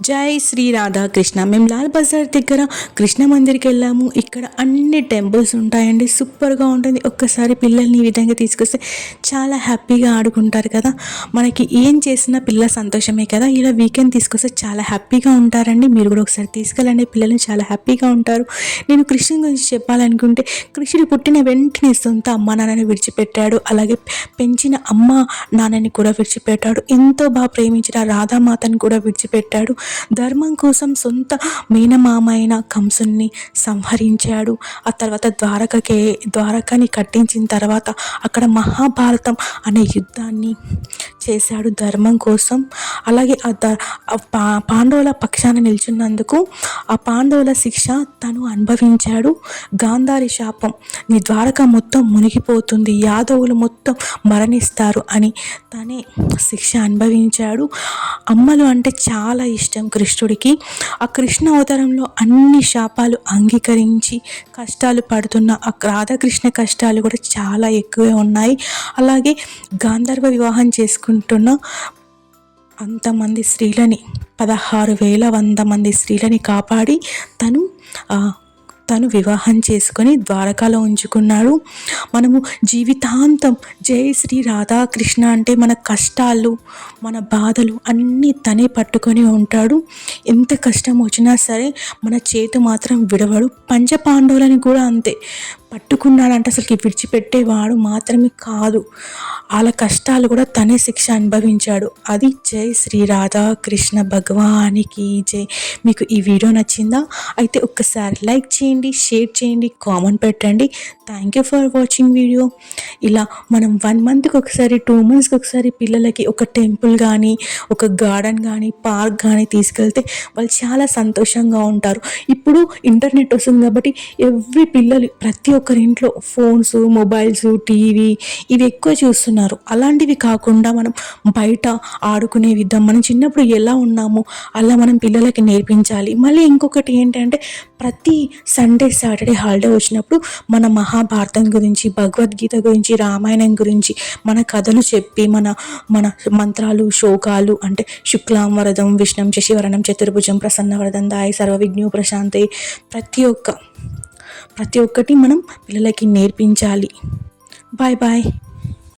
జై శ్రీ రాధాకృష్ణ మేము లాల్ బజార్ దగ్గర కృష్ణ మందిర్కి వెళ్ళాము. ఇక్కడ అన్ని టెంపుల్స్ ఉంటాయండి. సూపర్గా ఉంటుంది. ఒక్కసారి పిల్లల్ని ఈ విధంగా తీసుకొస్తే చాలా హ్యాపీగా ఆడుకుంటారు కదా. మనకి ఏం చేసినా పిల్లల సంతోషమే కదా. ఇలా వీకెండ్ తీసుకొస్తే చాలా హ్యాపీగా ఉంటారండి. మీరు కూడా ఒకసారి తీసుకెళ్ళండి. పిల్లల్ని చాలా హ్యాపీగా ఉంటారు. నేను కృష్ణ గురించి చెప్పాలనుకుంటే కృష్ణుడు పుట్టిన వెంటనే సొంత అమ్మ నాన్నని విడిచిపెట్టాడు. అలాగే పెంచిన అమ్మ నాన్నని కూడా విడిచిపెట్టాడు. ఎంతో బాగా ప్రేమించిన రాధామాతని కూడా విడిచిపెట్టాడు. ధర్మం కోసం సొంత మేనమామైన అయిన కంసుని సంహరించాడు. ఆ తర్వాత ద్వారకకే ద్వారకని కట్టించిన తర్వాత అక్కడ మహాభారతం అనే యుద్ధాన్ని చేశాడు ధర్మం కోసం. అలాగే ఆ ద పా పాండవుల పక్షాన నిల్చున్నందుకు ఆ పాండవుల శిక్ష తను అనుభవించాడు. గాంధారి శాపం నీ ద్వారక మొత్తం మునిగిపోతుంది. యాదవులు మొత్తం మరణిస్తారు అని తనే శిక్ష అనుభవించాడు. అమ్మలు అంటే చాలా ఇష్టం కృష్ణుడికి. ఆ కృష్ణ అవతారంలో అన్ని శాపాలు అంగీకరించి కష్టాలు పడుతున్న ఆ రాధాకృష్ణ కష్టాలు కూడా చాలా ఎక్కువే ఉన్నాయి. అలాగే గాంధర్వ వివాహం చేసుకుంటున్న అంతమంది స్త్రీలని పదహారు వేల వంద మంది స్త్రీలని కాపాడి తను తను వివాహం చేసుకొని ద్వారకాలో ఉంచుకున్నాడు. మనము జీవితాంతం జై శ్రీ రాధాకృష్ణ అంటే మన కష్టాలు మన బాధలు అన్నీ తనే పట్టుకొని ఉంటాడు. ఎంత కష్టం వచ్చినా సరే మన చేతి మాత్రం విడవడు. పంచపాండవులని కూడా అంతే. పట్టుకున్నాడంటే అసలుకి విడిచిపెట్టేవాడు మాత్రమే కాదు. వాళ్ళ కష్టాలు కూడా తనే శిక్ష అనుభవించాడు. అది జై శ్రీ రాధా కృష్ణ భగవానికి జై. మీకు ఈ వీడియో నచ్చిందా? అయితే ఒక్కసారి లైక్ చేయండి షేర్ చేయండి కామెంట్ పెట్టండి. Thank you for watching video ఇలా మనం వన్ మంత్కి ఒకసారి టూ మంత్స్కి ఒకసారి పిల్లలకి ఒక టెంపుల్ కానీ ఒక గార్డెన్ కానీ పార్క్ కానీ తీసుకెళ్తే వాళ్ళు చాలా సంతోషంగా ఉంటారు. ఇప్పుడు ఇంటర్నెట్ వస్తుంది కాబట్టి ఎవ్రీ పిల్లలు ప్రతి ఒక్కరి ఇంట్లో ఫోన్స్ మొబైల్స్ టీవీ ఇవి ఎక్కువ చూస్తున్నారు. అలాంటివి కాకుండా మనం బయట ఆడుకునే విధం మనం చిన్నప్పుడు ఎలా ఉన్నామో అలా మనం పిల్లలకి నేర్పించాలి. మళ్ళీ ఇంకొకటి ఏంటంటే ప్రతి సండే సాటర్డే హాలిడే వచ్చినప్పుడు మన మహాభారతం గురించి భగవద్గీత గురించి రామాయణం గురించి మన కథలు చెప్పి మన మన మంత్రాలు శ్లోకాలు అంటే శుక్లాం వరదం విష్ణం శశివరణం చతుర్భుజం ప్రసన్నవరదం దాయి సర్వ విఘ్నో ప్రశాంతి ప్రతి ఒక్క ప్రతి ఒక్కటి మనం పిల్లలకి నేర్పించాలి. Bye bye